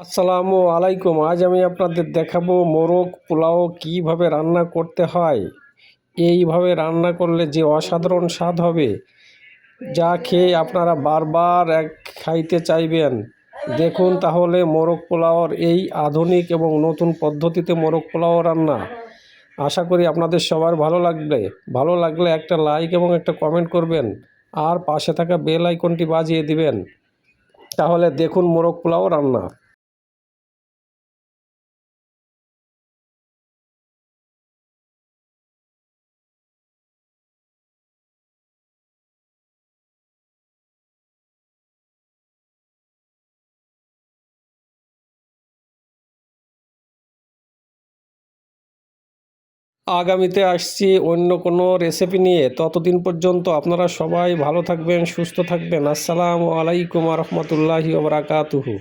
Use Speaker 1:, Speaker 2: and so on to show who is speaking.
Speaker 1: আসসালামু আলাইকুম। আজ আমি আপনাদের দেখাবো মোরগ পোলাও কীভাবে রান্না করতে হয়। এইভাবে রান্না করলে যে অসাধারণ স্বাদ হবে, যা খেয়ে আপনারা বারবার এক খাইতে চাইবেন। দেখুন তাহলে মোরগ পোলাওর এই আধুনিক এবং নতুন পদ্ধতিতে মোরগ পোলাও রান্না। আশা করি আপনাদের সবার ভালো লাগবে। ভালো লাগলে একটা লাইক এবং একটা কমেন্ট করবেন আর পাশে থাকা বেল আইকনটি বাজিয়ে দিবেন। তাহলে দেখুন মোরগ পোলাও রান্না। আগামীতে আসছি অন্য কোনো রেসিপি নিয়ে। ততদিন পর্যন্ত আপনারা সবাই ভালো থাকবেন, সুস্থ থাকবেন। আসসালামু আলাইকুম রহমতুল্লাহি ওবরাকাতুহু